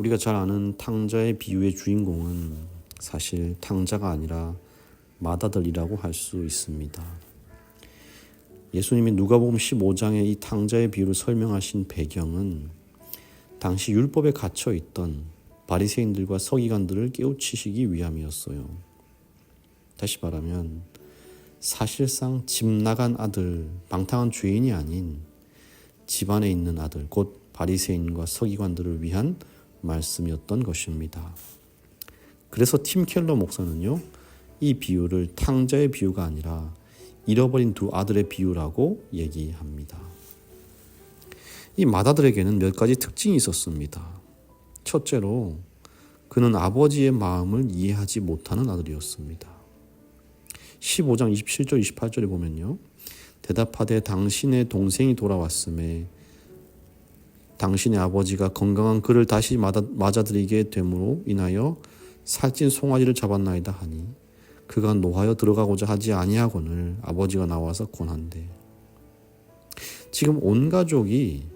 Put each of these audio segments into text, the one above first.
우리가 잘 아는 탕자의 비유의 주인공은 사실 탕자가 아니라 마다들이라고 할 수 있습니다. 예수님이 누가복음 15장의 이 탕자의 비유를 설명하신 배경은 당시 율법에 갇혀 있던 바리새인들과 서기관들을 깨우치시기 위함이었어요. 다시 말하면 사실상 집 나간 아들, 방탕한 죄인이 아닌 집안에 있는 아들, 곧 바리새인과 서기관들을 위한 말씀이었던 것입니다. 그래서 팀 켈러 목사는요, 이 비유를 탕자의 비유가 아니라 잃어버린 두 아들의 비유라고 얘기합니다. 이 맏아들에게는 몇 가지 특징이 있었습니다. 첫째로 그는 아버지의 마음을 이해하지 못하는 아들이었습니다. 15장 27절 28절에 보면요. 대답하되 당신의 동생이 돌아왔음에 당신의 아버지가 건강한 그를 다시 맞아, 맞아들이게 됨으로 인하여 살찐 송아지를 잡았나이다 하니 그가 노하여 들어가고자 하지 아니하거늘 아버지가 나와서 권한대. 지금 온 가족이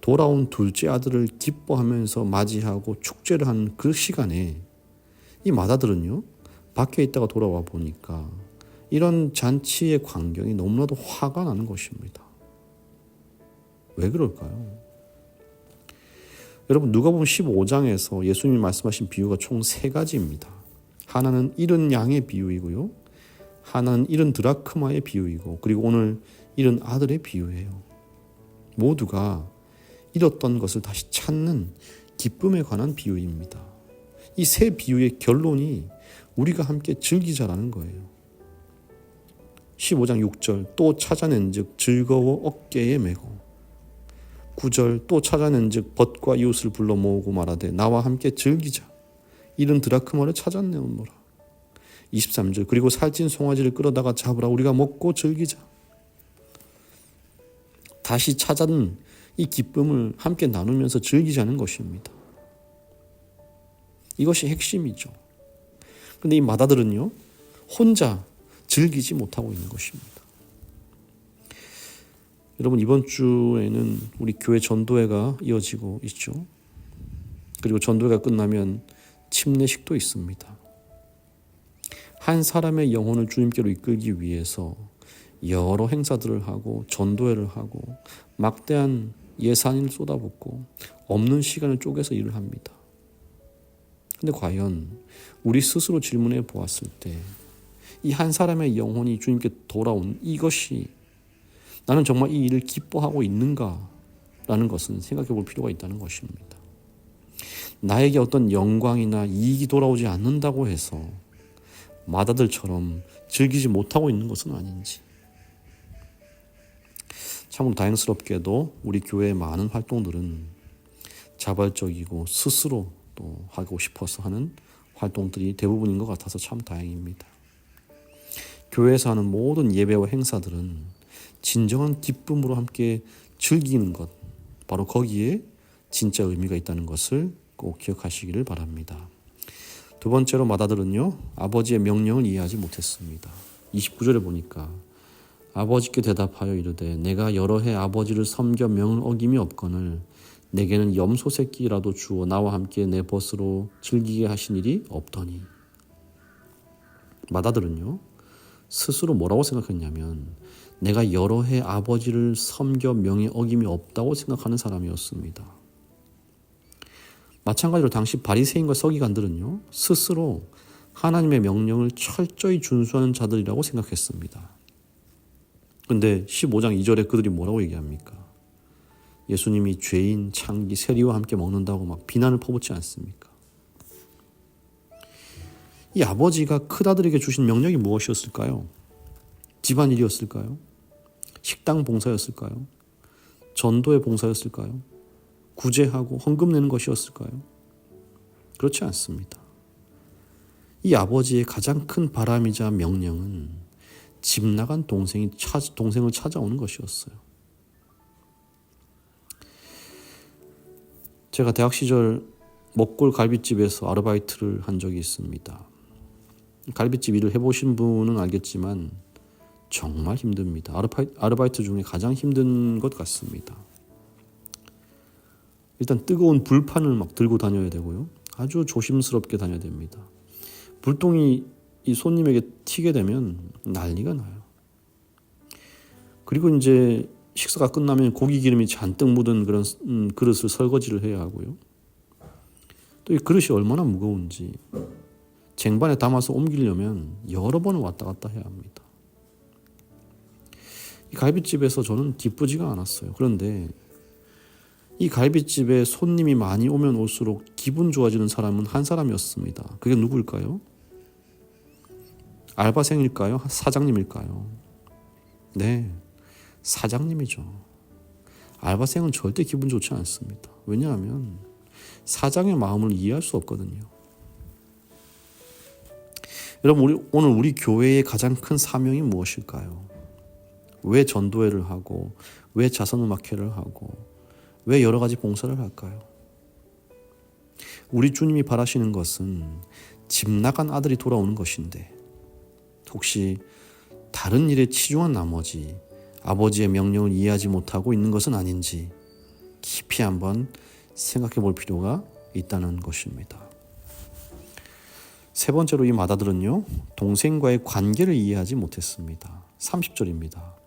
돌아온 둘째 아들을 기뻐하면서 맞이하고 축제를 하는 그 시간에 이 맏아들은요 밖에 있다가 돌아와 보니까 이런 잔치의 광경이 너무나도 화가 나는 것입니다. 왜 그럴까요? 여러분 누가 보면 15장에서 예수님이 말씀하신 비유가 총 세 가지입니다. 하나는 잃은 양의 비유이고요. 하나는 잃은 드라크마의 비유이고 그리고 오늘 잃은 아들의 비유예요. 모두가 잃었던 것을 다시 찾는 기쁨에 관한 비유입니다. 이 세 비유의 결론이 우리가 함께 즐기자라는 거예요. 15장 6절 또 찾아낸 즉 즐거워 어깨에 메고 9절 또 찾아낸즉 벗과 이웃을 불러 모으고 말하되 나와 함께 즐기자 이른 드라크마를 찾았네오노라 23절 그리고 살찐 송아지를 끌어다가 잡으라 우리가 먹고 즐기자 다시 찾은 이 기쁨을 함께 나누면서 즐기자는 것입니다. 이것이 핵심이죠. 근데 이 마다들은요, 혼자 즐기지 못하고 있는 것입니다. 여러분, 이번 주에는 우리 교회 전도회가 이어지고 있죠. 그리고 전도회가 끝나면 침례식도 있습니다. 한 사람의 영혼을 주님께로 이끌기 위해서 여러 행사들을 하고 전도회를 하고 막대한 예산을 쏟아붓고 없는 시간을 쪼개서 일을 합니다. 근데 과연 우리 스스로 질문해 보았을 때 이 한 사람의 영혼이 주님께 돌아온 이것이 나는 정말 이 일을 기뻐하고 있는가 라는 것은 생각해 볼 필요가 있다는 것입니다. 나에게 어떤 영광이나 이익이 돌아오지 않는다고 해서 마다들처럼 즐기지 못하고 있는 것은 아닌지 참으로 다행스럽게도 우리 교회의 많은 활동들은 자발적이고 스스로 또 하고 싶어서 하는 활동들이 대부분인 것 같아서 참 다행입니다. 교회에서 하는 모든 예배와 행사들은 진정한 기쁨으로 함께 즐기는 것, 바로 거기에 진짜 의미가 있다는 것을 꼭 기억하시기를 바랍니다. 두 번째로 마다들은요, 아버지의 명령을 이해하지 못했습니다. 29절에 보니까 아버지께 대답하여 이르되 내가 여러 해 아버지를 섬겨 명을 어김이 없거늘 내게는 염소 새끼라도 주어 나와 함께 내 벗으로 즐기게 하신 일이 없더니 마다들은요 스스로 뭐라고 생각했냐면 내가 여러 해 아버지를 섬겨 명에 어김이 없다고 생각하는 사람이었습니다. 마찬가지로 당시 바리새인과 서기관들은요 스스로 하나님의 명령을 철저히 준수하는 자들이라고 생각했습니다. 근데 15장 2절에 그들이 뭐라고 얘기합니까? 예수님이 죄인, 창기, 세리와 함께 먹는다고 막 비난을 퍼붓지 않습니까? 이 아버지가 큰아들에게 주신 명령이 무엇이었을까요? 집안일이었을까요? 식당 봉사였을까요? 전도의 봉사였을까요? 구제하고 헌금 내는 것이었을까요? 그렇지 않습니다. 이 아버지의 가장 큰 바람이자 명령은 집 나간 동생이 차, 동생을 찾아오는 것이었어요. 제가 대학 시절 먹골 갈비집에서 아르바이트를 한 적이 있습니다. 갈비집 일을 해보신 분은 알겠지만 정말 힘듭니다. 아르바이트 중에 가장 힘든 것 같습니다. 일단 뜨거운 불판을 막 들고 다녀야 되고요. 아주 조심스럽게 다녀야 됩니다. 불똥이 이 손님에게 튀게 되면 난리가 나요. 그리고 이제 식사가 끝나면 고기 기름이 잔뜩 묻은 그런 음, 그릇을 설거지를 해야 하고요. 또 이 그릇이 얼마나 무거운지 쟁반에 담아서 옮기려면 여러 번을 왔다 갔다 해야 합니다. 이 갈비집에서 저는 기쁘지가 않았어요. 그런데 이 갈비집에 손님이 많이 오면 올수록 기분 좋아지는 사람은 한 사람이었습니다. 그게 누구일까요? 알바생일까요? 사장님일까요? 네, 사장님이죠. 알바생은 절대 기분 좋지 않습니다. 왜냐하면 사장의 마음을 이해할 수 없거든요. 여러분, 우리, 오늘 우리 교회의 가장 큰 사명이 무엇일까요? 왜 전도회를 하고, 왜 자선음악회를 하고, 왜 여러 가지 봉사를 할까요? 우리 주님이 바라시는 것은 집 나간 아들이 돌아오는 것인데, 혹시 다른 일에 치중한 나머지 아버지의 명령을 이해하지 못하고 있는 것은 아닌지 깊이 한번 생각해 볼 필요가 있다는 것입니다. 세 번째로 이 마다들은요, 동생과의 관계를 이해하지 못했습니다. 30절입니다.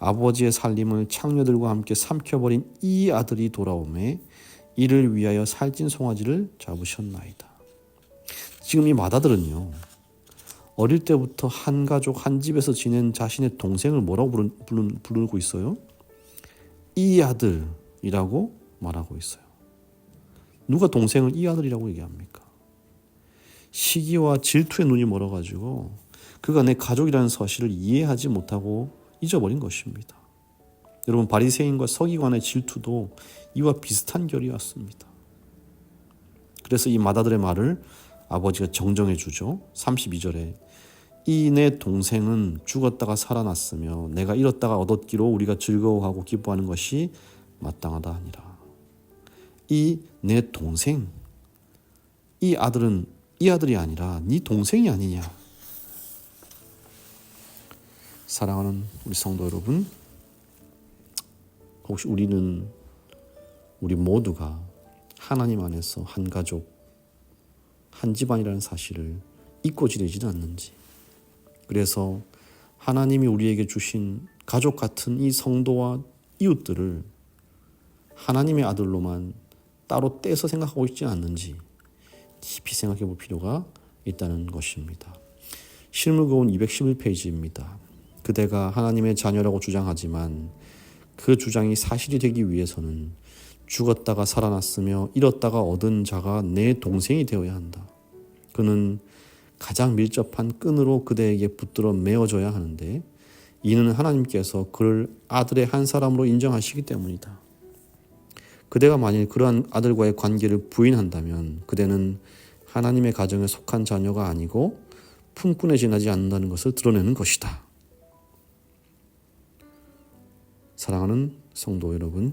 아버지의 살림을 창녀들과 함께 삼켜버린 이 아들이 돌아오매 이를 위하여 살찐 송아지를 잡으셨나이다. 지금 이 마다들은요, 어릴 때부터 한 가족 한 집에서 지낸 자신의 동생을 뭐라고 부르, 부르, 부르고 있어요? 이 아들이라고 말하고 있어요. 누가 동생을 이 아들이라고 얘기합니까? 시기와 질투의 눈이 멀어가지고 그가 내 가족이라는 사실을 이해하지 못하고 잊어버린 것입니다. 여러분 바리새인과 서기관의 질투도 이와 비슷한 결이었습니다. 그래서 이 마다들의 말을 아버지가 정정해 주죠. 32절에 이 내 동생은 죽었다가 살아났으며 내가 잃었다가 얻었기로 우리가 즐거워하고 기뻐하는 것이 마땅하다 하니라. 이 내 동생 이 아들은 이 아들이 아니라 네 동생이 아니냐. 사랑하는 우리 성도 여러분, 혹시 우리는 우리 모두가 하나님 안에서 한 가족, 한 집안이라는 사실을 잊고 지내지는 않는지. 그래서 하나님이 우리에게 주신 가족 같은 이 성도와 이웃들을 하나님의 아들로만 따로 떼서 생각하고 있지 않는지 깊이 생각해 볼 필요가 있다는 것입니다. 실물고운 211페이지입니다. 그대가 하나님의 자녀라고 주장하지만 그 주장이 사실이 되기 위해서는 죽었다가 살아났으며 잃었다가 얻은 자가 내 동생이 되어야 한다. 그는 가장 밀접한 끈으로 그대에게 붙들어 메어줘야 하는데 이는 하나님께서 그를 아들의 한 사람으로 인정하시기 때문이다. 그대가 만일 그러한 아들과의 관계를 부인한다면 그대는 하나님의 가정에 속한 자녀가 아니고 품꾼에 지나지 않는다는 것을 드러내는 것이다. 사랑하는 성도 여러분,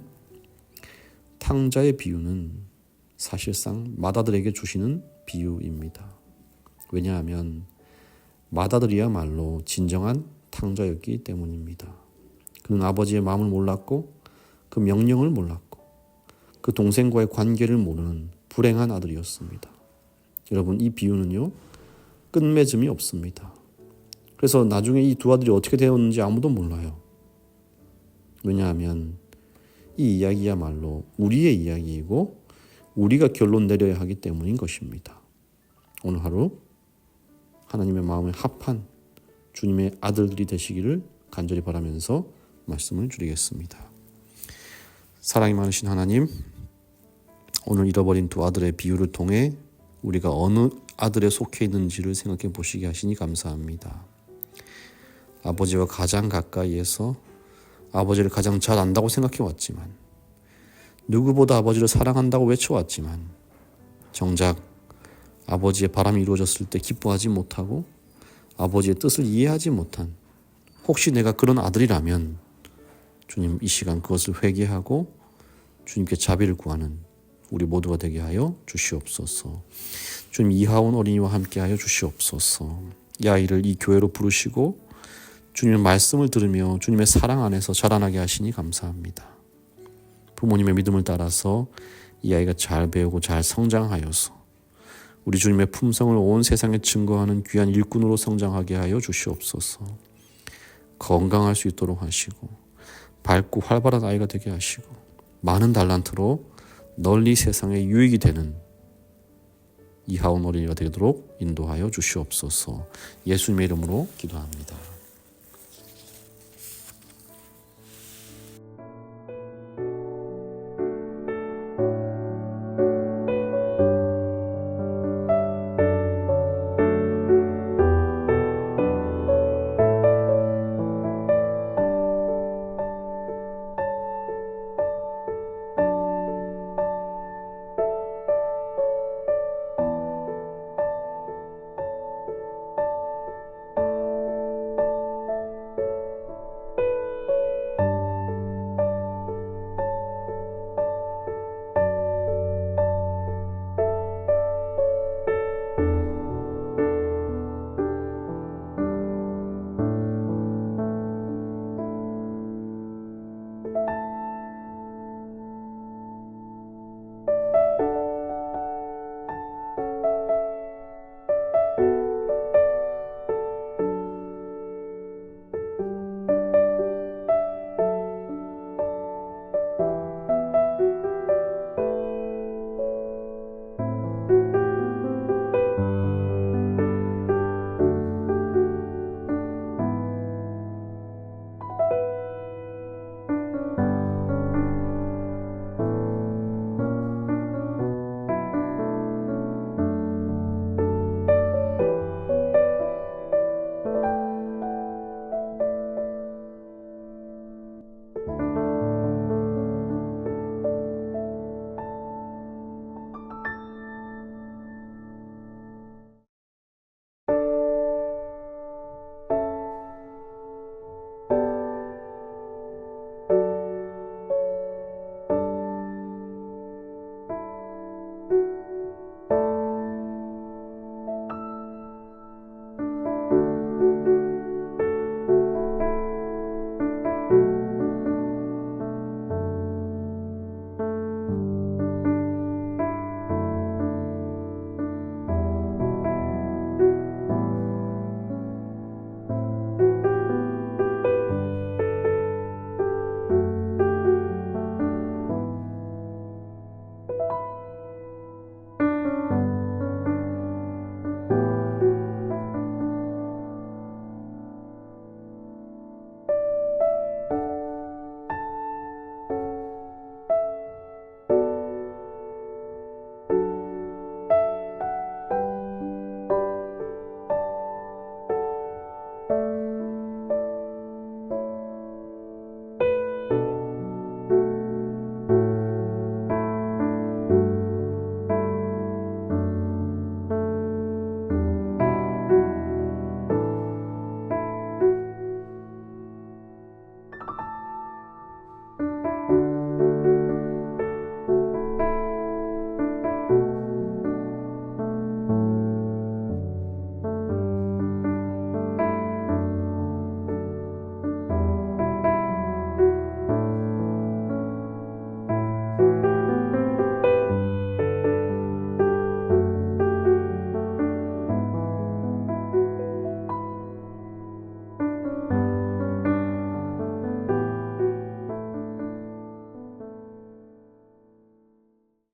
탕자의 비유는 사실상 마다들에게 주시는 비유입니다. 왜냐하면 마다들이야말로 진정한 탕자였기 때문입니다. 그는 아버지의 마음을 몰랐고 그 명령을 몰랐고 그 동생과의 관계를 모르는 불행한 아들이었습니다. 여러분 이 비유는요 끝맺음이 없습니다. 그래서 나중에 이 두 아들이 어떻게 되었는지 아무도 몰라요. 왜냐하면 이 이야기야말로 우리의 이야기이고 우리가 결론 내려야 하기 때문인 것입니다. 오늘 하루 하나님의 마음에 합한 주님의 아들들이 되시기를 간절히 바라면서 말씀을 드리겠습니다. 사랑이 많으신 하나님, 오늘 잃어버린 두 아들의 비유를 통해 우리가 어느 아들에 속해 있는지를 생각해 보시게 하시니 감사합니다. 아버지와 가장 가까이에서 아버지를 가장 잘 안다고 생각해 왔지만, 누구보다 아버지를 사랑한다고 외쳐왔지만, 정작 아버지의 바람이 이루어졌을 때 기뻐하지 못하고 아버지의 뜻을 이해하지 못한 혹시 내가 그런 아들이라면 주님 이 시간 그것을 회개하고 주님께 자비를 구하는 우리 모두가 되게 하여 주시옵소서. 주님 이하온 어린이와 함께 하여 주시옵소서. 이 아이를 이 교회로 부르시고 주님의 말씀을 들으며 주님의 사랑 안에서 자라나게 하시니 감사합니다. 부모님의 믿음을 따라서 이 아이가 잘 배우고 잘 성장하여서 우리 주님의 품성을 온 세상에 증거하는 귀한 일꾼으로 성장하게 하여 주시옵소서. 건강할 수 있도록 하시고 밝고 활발한 아이가 되게 하시고 많은 달란트로 널리 세상에 유익이 되는 이하온 어린이가 되도록 인도하여 주시옵소서. 예수님의 이름으로 기도합니다.